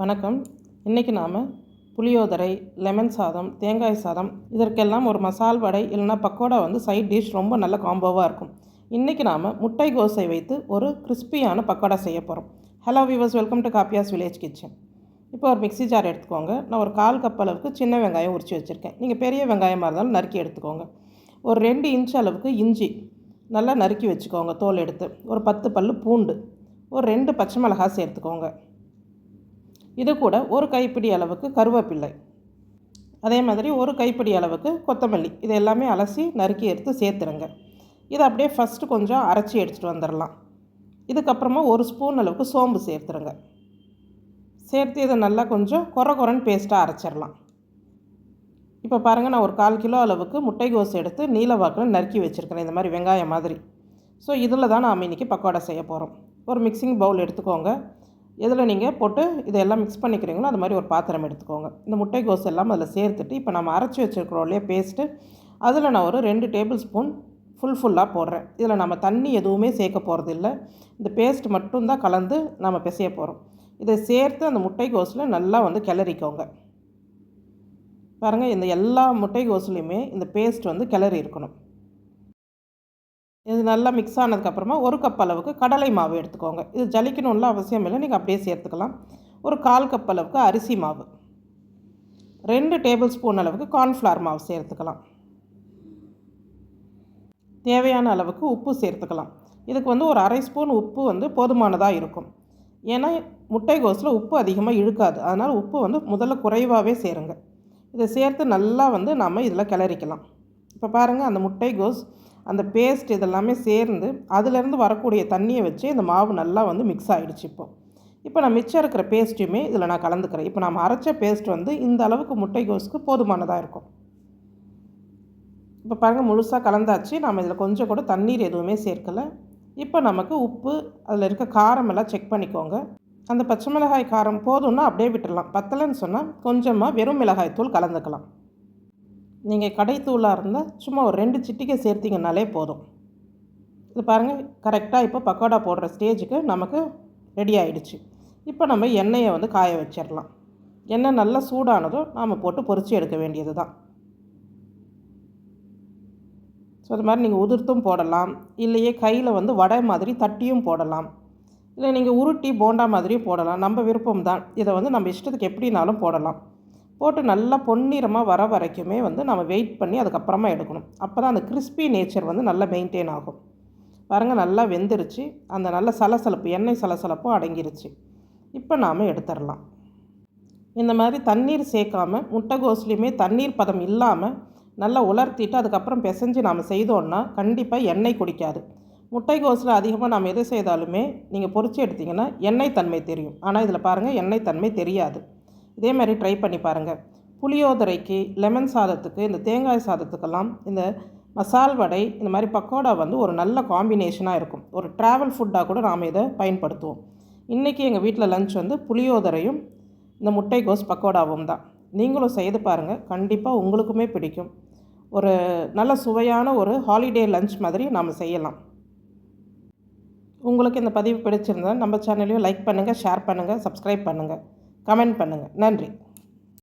வணக்கம். இன்றைக்கி நாம் புளியோதரை லெமன் சாதம் தேங்காய் சாதம் இதற்கெல்லாம் ஒரு மசால் வடை இல்லைன்னா பக்கோடா வந்து சைட் டிஷ் ரொம்ப நல்ல காம்போவாக இருக்கும். இன்றைக்கி நாம் முட்டை கோசை வைத்து ஒரு கிறிஸ்பியான பக்கோடா செய்ய போகிறோம் hello viewers welcome to Kappiyas village kitchen இப்போ ஒரு மிக்ஸி ஜார் எடுத்துக்கோங்க. நான் ஒரு கால் கப் அளவுக்கு சின்ன வெங்காயம் உரித்து வச்சுருக்கேன். நீங்கள் பெரிய வெங்காயமாக இருந்தாலும் நறுக்கி எடுத்துக்கோங்க. ஒரு ரெண்டு இன்ச் அளவுக்கு இஞ்சி நல்லா நறுக்கி வச்சுக்கோங்க தோல் எடுத்து. ஒரு பத்து பல் பூண்டு. ஒரு ரெண்டு பச்சை மிளகா சேர்த்துக்கோங்க. இது கூட ஒரு கைப்பிடி அளவுக்கு கருவேப்பிள்ளை. அதே மாதிரி ஒரு கைப்பிடி அளவுக்கு கொத்தமல்லி. இது எல்லாமே அலசி நறுக்கி எடுத்து சேர்த்துருங்க. இதை அப்படியே ஃபஸ்ட்டு கொஞ்சம் அரைச்சி எடுத்துகிட்டு வந்துடலாம். இதுக்கப்புறமா ஒரு ஸ்பூன் அளவுக்கு சோம்பு சேர்த்துருங்க. சேர்த்து இதை நல்லா கொஞ்சம் குறை குறைன்னு பேஸ்ட்டாக அரைச்சிடலாம். இப்போ பாருங்கள் நான் ஒரு கால் கிலோ அளவுக்கு முட்டைகோஸ் எடுத்து நீல வாக்கில் நறுக்கி வச்சுருக்கிறேன். இந்த மாதிரி வெங்காயம் மாதிரி. ஸோ இதில் தான் நாம் இன்றைக்கி பக்கோடா செய்ய போகிறோம் ஒரு மிக்சிங் பவுல் எடுத்துக்கோங்க. எதில் நீங்கள் போட்டு இதெல்லாம் மிக்ஸ் பண்ணிக்கிறீங்களோ அது மாதிரி ஒரு பாத்திரம் எடுத்துக்கோங்க. இந்த முட்டைக்கோஸ் எல்லாம் அதில் சேர்த்துட்டு இப்போ நம்ம அரைச்சி வச்சுருக்கிறோம் இல்லையா பேஸ்ட்டு அதில் நான் ஒரு ரெண்டு டேபிள் ஸ்பூன் ஃபுல் ஃபுல்லாக போடுறேன். இதில் நம்ம தண்ணி எதுவுமே சேர்க்க போகிறது இல்லை இந்த பேஸ்ட் மட்டும்தான் கலந்து நம்ம பிசைய போகிறோம் இதை சேர்த்து அந்த முட்டைக்கோஸில் நல்லா வந்து கிளறிக்கோங்க. பாருங்கள் இந்த எல்லா முட்டைகோஸ்லேயுமே இந்த பேஸ்ட் வந்து கிளறி இருக்கணும். இது நல்லா மிக்ஸ் ஆனதுக்கப்புறமா ஒரு கப் அளவுக்கு கடலை மாவு எடுத்துக்கோங்க. இது ஜலிக்கணும்ல அவசியம் இல்லை. நீங்கள் அப்படியே சேர்த்துக்கலாம். ஒரு கால் கப் அளவுக்கு அரிசி மாவு. ரெண்டு டேபிள் ஸ்பூன் அளவுக்கு கார்ன்ஃப்ளவர் மாவு சேர்த்துக்கலாம். தேவையான அளவுக்கு உப்பு சேர்த்துக்கலாம். இதுக்கு வந்து ஒரு அரை ஸ்பூன் உப்பு வந்து போதுமானதாக இருக்கும். ஏன்னா முட்டைகோஸில் உப்பு அதிகமாக இழுக்காது. அதனால் உப்பு வந்து முதல்ல குறைவாகவே சேருங்க. இதை சேர்த்து நல்லா வந்து நம்ம இதில் கிளறிக்கலாம். இப்போ பாருங்கள் அந்த முட்டைகோஸ் அந்த பேஸ்ட் இதெல்லாமே சேர்ந்து அதுலேருந்து வரக்கூடிய தண்ணியை வச்சு இந்த மாவு நல்லா வந்து மிக்ஸ் ஆகிடுச்சு இப்போ. இப்போ நான் மிச்சம் இருக்கிற பேஸ்ட்டையுமே இதில் நான் கலந்துக்கிறேன். இப்போ நம்ம அரைச்ச பேஸ்ட் வந்து இந்த அளவுக்கு முட்டைகோஸ்க்கு போதுமானதாக இருக்கும். இப்போ பாருங்கள் முழுசாக கலந்தாச்சு. நம்ம இதில் கொஞ்சம் கூட தண்ணீர் எதுவுமே சேர்க்கலை. இப்போ நமக்கு உப்பு அதில் இருக்க காரம் எல்லாம் செக் பண்ணிக்கோங்க. அந்த பச்சை மிளகாய் காரம் போதும்னா அப்படியே விட்டுடலாம் பத்தலைன்னு சொன்னால் கொஞ்சமாக வெறும் மிளகாய் தூள் கலந்துக்கலாம். நீங்கள் கடைத்தூளாக இருந்தால் சும்மா ஒரு ரெண்டு சிட்டிக்கை சேர்த்திங்கனாலே போதும். இது பாருங்கள் கரெக்டாக இப்போ பக்கோடா போடுற ஸ்டேஜுக்கு நமக்கு ரெடி ஆகிடுச்சு இப்போ நம்ம எண்ணெயை வந்து காய வச்சிடலாம் எண்ணெய் நல்லா சூடானதும் நாம் போட்டு பொறிச்சு எடுக்க வேண்டியது தான் ஸோ அது மாதிரி நீங்கள் உதிர்த்தும் போடலாம். இல்லையே கையில் வந்து வடை மாதிரி தட்டியும் போடலாம். இல்லை நீங்கள் உருட்டி போண்டா மாதிரியும் போடலாம். நம்ம விருப்பம் தான் இதை வந்து நம்ம இஷ்டத்துக்கு எப்படினாலும் போடலாம். போட்டு நல்லா பொன்னிறமாக வர வரைக்குமே வந்து நம்ம வெயிட் பண்ணி அதுக்கப்புறமா எடுக்கணும். அப்போ தான் அந்த கிறிஸ்பி நேச்சர் வந்து நல்லா மெயின்டைன் ஆகும். பாருங்கள் நல்லா வெந்துருச்சு. அந்த நல்ல சலசலப்பு எண்ணெய் சலசலப்பும் அடங்கிருச்சு. இப்போ நாம் எடுத்துடலாம். இந்த மாதிரி தண்ணீர் சேர்க்காம முட்டைகோஸ்லேயுமே தண்ணீர் பதம் இல்லாமல் நல்லா உலர்த்திட்டு அதுக்கப்புறம் பிசைஞ்சு நாம் செய்தோன்னா கண்டிப்பாக எண்ணெய் குடிக்காது. முட்டைகோஸில் அதிகமாக நாம் எது செய்தாலுமே நீங்கள் பொறிச்சு எடுத்திங்கன்னா எண்ணெய் தன்மை தெரியும். ஆனால் இதில் பாருங்கள் எண்ணெய் தன்மை தெரியாது. இதே மாதிரி ட்ரை பண்ணி பாருங்கள் புளியோதரைக்கு லெமன் சாதத்துக்கு இந்த தேங்காய் சாதத்துக்கெல்லாம் இந்த மசால் வடை இந்த மாதிரி பக்கோடா வந்து ஒரு நல்ல காம்பினேஷனாக இருக்கும். ஒரு ட்ராவல் ஃபுட்டாக கூட நாம் இதை பயன்படுத்துவோம். இன்றைக்கி எங்கள் வீட்டில் லஞ்ச் வந்து புளியோதரையும் இந்த முட்டைகோஸ் பக்கோடாவும் தான். நீங்களும் செய்து பாருங்கள் கண்டிப்பாக உங்களுக்குமே பிடிக்கும். ஒரு நல்ல சுவையான ஒரு ஹாலிடே லஞ்ச் மாதிரி நாம் செய்யலாம். உங்களுக்கு இந்த பதிவு பிடிச்சிருந்தால் நம்ம சேனலையும் லைக் பண்ணுங்கள் ஷேர் பண்ணுங்கள் சப்ஸ்கிரைப் பண்ணுங்கள் கமெண்ட் பண்ணுங்கள் நன்றி.